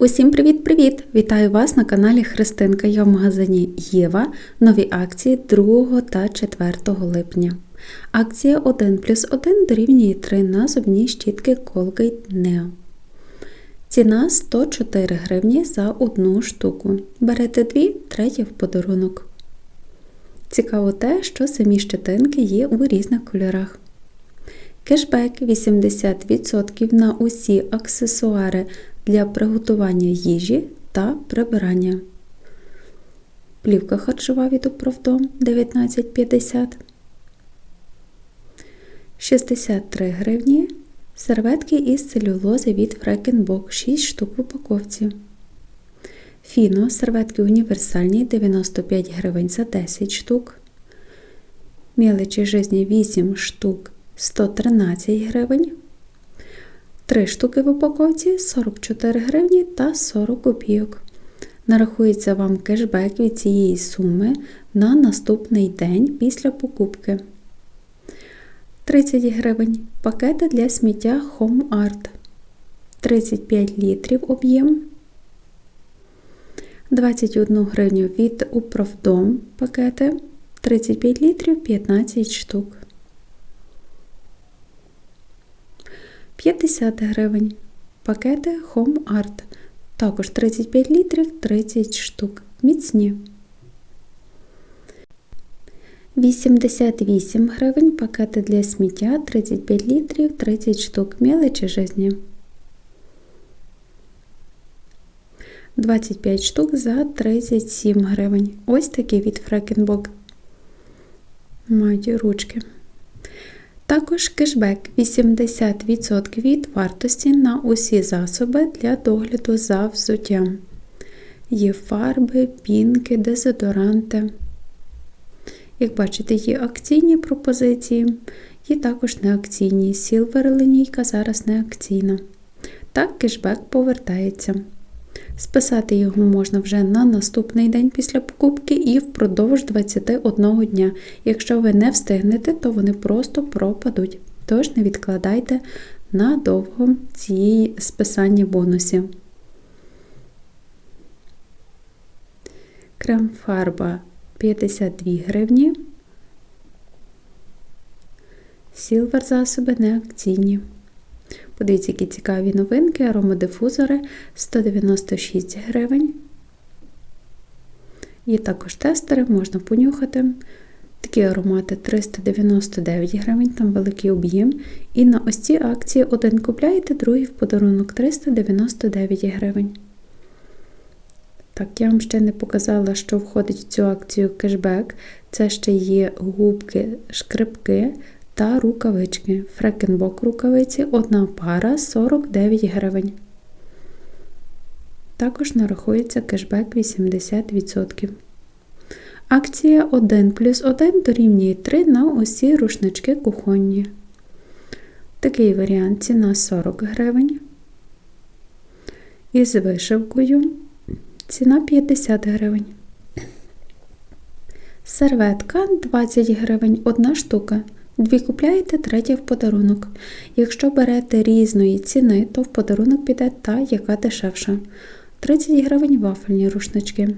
Усім привіт-привіт! Вітаю вас на каналі Христинка. Я в магазині Єва. Нові акції 2 та 4 липня. Акція 1 плюс 1 дорівнює 3 на зубні щітки Colgate Neo. Ціна 104 гривні за одну штуку. Берете дві, третя в подарунок. Цікаво те, що самі щетинки є у різних кольорах. Кешбек 80% на усі аксесуари для приготування їжі та прибирання. Плівка харчова від управдом 19,50 63 гривні. Серветки із целюлози від Фрекенбок 6 штук в упаковці. Фіно серветки універсальні 95 гривень за 10 штук. Міличі жизні 8 штук 113 гривень. 3 штуки в упаковці 44 гривні та 40 копійок. Нарахується вам кешбек від цієї суми на наступний день після покупки. 30 гривень. Пакети для сміття Home Art. 35 літрів об'єм. 21 гривню від Управдом пакети. 35 літрів 15 штук. 50 гривень. Пакети Home Art. Також 35 літрів 30 штук. Міцні. 88 гривень. Пакети для сміття 35 літрів 30 штук. Мелочі жизні. 25 штук за 37 гривень. Ось такі від Фрекенбок. Мають ручки. Також кешбек 80% від вартості на усі засоби для догляду за взуттям. Є фарби, пінки, дезодоранти. Як бачите, є акційні пропозиції, є також неакційні. Сілвер лінійка зараз не акційна. Так, кешбек повертається. Списати його можна вже на наступний день після покупки і впродовж 21 дня. Якщо ви не встигнете, то вони просто пропадуть. Тож не відкладайте надовго цієї списання бонусів. Крем-фарба 52 гривні. Сілвер засоби не акційні. Подивіться, які цікаві новинки, аромадифузори 196 гривень. Є також тестери, можна понюхати. Такі аромати 399 гривень, там великий об'єм. І на ось ці акції один купляєте, другий в подарунок 399 гривень. Так, я вам ще не показала, що входить в цю акцію кешбек. Це ще є губки, шкрипки та рукавички. Фрекенбок рукавиці одна пара 49 гривень. Також нарахується кешбек 80%. Акція 1 плюс 1 дорівнює 3 на усі рушнички кухонні. Такий варіант ціна 40 гривень. Із вишивкою ціна 50 гривень. Серветка 20 гривень, одна штука. Дві купляєте, третя в подарунок. Якщо берете різної ціни, то в подарунок піде та, яка дешевша. 30 гривень вафельні рушнички.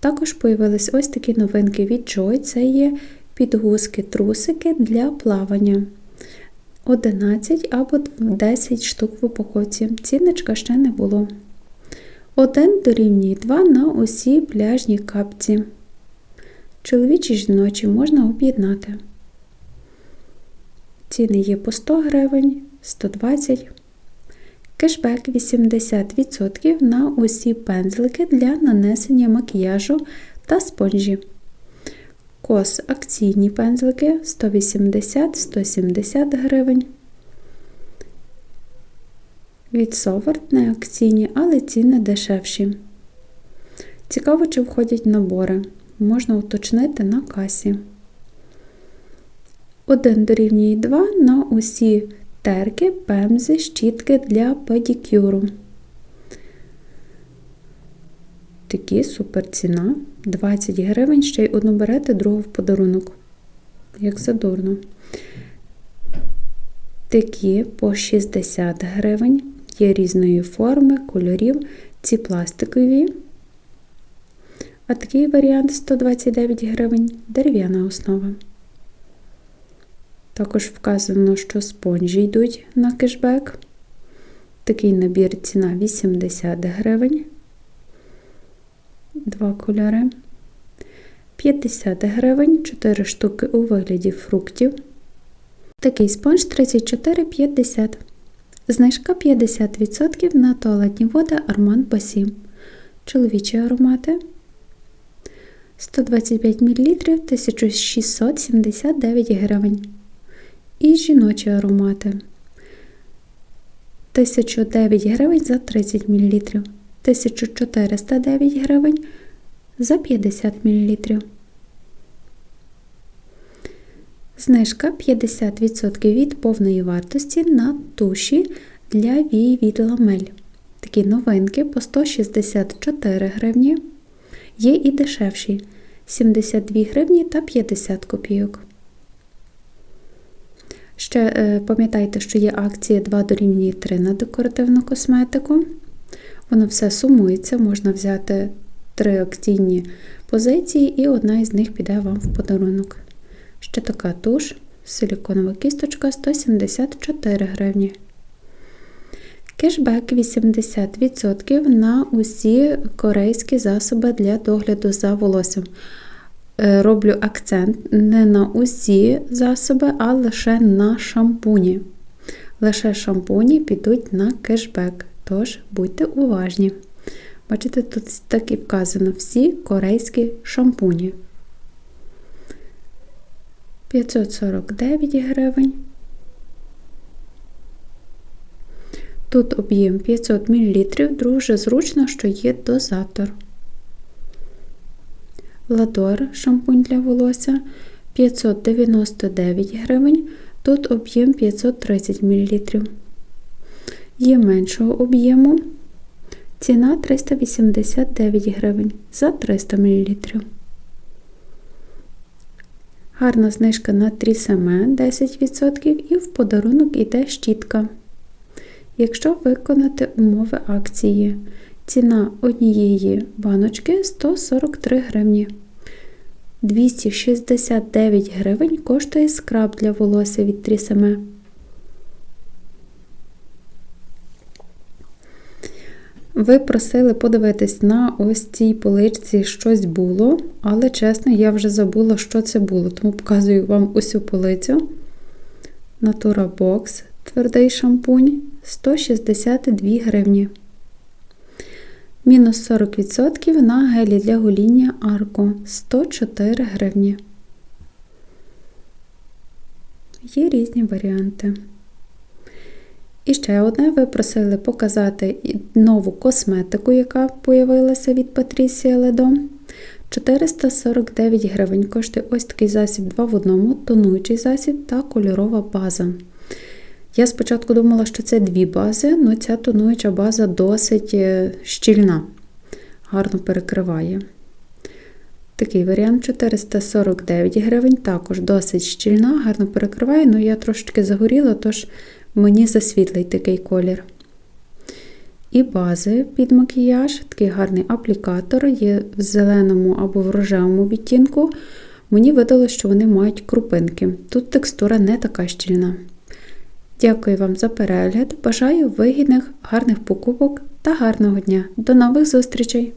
Також появились ось такі новинки від Joy. Це є підгузки-трусики для плавання. 11 або 10 штук в упаковці. Цінничка ще не було. Один дорівнює 2 на усі пляжні капці. Чоловічі жіночі можна об'єднати. Ціни є по 100 гривень, 120 Кешбек 80% на усі пензлики для нанесення макіяжу та спонжі. Кос акційні пензлики 180-170 гривень. Від Соварт не акційні, але ціни дешевші. Цікаво, чи входять набори. Можна уточнити на касі. 1 дорівнює 2 на усі терки, пемзи, щітки для педикюру. Такі супер ціна. 20 гривень, ще й одну берете, другу в подарунок. Як задорно. Такі по 60 гривень. Є різної форми, кольорів, ці пластикові. А такий варіант 129 гривень дерев'яна основа. Також вказано, що спонжі йдуть на кешбек. Такий набір ціна 80 гривень. Два кольори. 50 гривень, 4 штуки у вигляді фруктів. Такий спонж 34,50. Знижка 50% на туалетні води Armand Басі. Чоловічі аромати 125 мл 1679 гривень. І жіночі аромати 1009 гривень за 30 мл. 1409 гривень за 50 мл. Знижка 50% від повної вартості на туші для вій від ламель. Такі новинки по 164 гривні. Є і дешевші 72 гривні та 50 копійок. Ще е, пам'ятайте, що є акція 2 дорівнює 3 на декоративну косметику. Воно все сумується, можна взяти три акційні позиції, і одна із них піде вам в подарунок. Ще така туш, силіконова кісточка 174 гривні. Кешбек 80% на усі корейські засоби для догляду за волоссям. Е, Роблю акцент не на усі засоби, а лише на шампуні. Лише шампуні підуть на кешбек, тож будьте уважні. Бачите, тут так і вказано всі корейські шампуні. 549 гривень. Тут об'єм 500 мл, дуже зручно, що є дозатор. Ладор шампунь для волосся 599 гривень, тут об'єм 530 мл. Є меншого об'єму. Ціна 389 гривень за 300 мл. Гарна знижка на трісаме 10% і в подарунок іде щітка. Якщо виконати умови акції, ціна однієї баночки 143 гривні. 269 гривень коштує скраб для волосся від трісаме. Ви просили подивитись на ось цій поличці щось було, але чесно, я вже забула, що це було, тому показую вам усю полицю. Natura Box твердий шампунь 162 гривні. Мінус 40% на гелі для гоління Арко 104 гривні. Є різні варіанти. І ще одне, ви просили показати нову косметику, яка появилася від Patricia Ledon. 449 гривень коштує ось такий засіб 2 в одному, тонуючий засіб та кольорова база. Я спочатку думала, що це дві бази, але ця тонуюча база досить е, щільна, гарно перекриває. Такий варіант 449 гривень, також досить щільна, гарно перекриває, але я трошечки загоріла, тож мені засвітлий такий колір. І бази під макіяж, такий гарний аплікатор, є в зеленому або в рожевому відтінку. Мені видалося, що вони мають крупинки. Тут текстура не така щільна. Дякую вам за перегляд. Бажаю вигідних, гарних покупок та гарного дня. До нових зустрічей!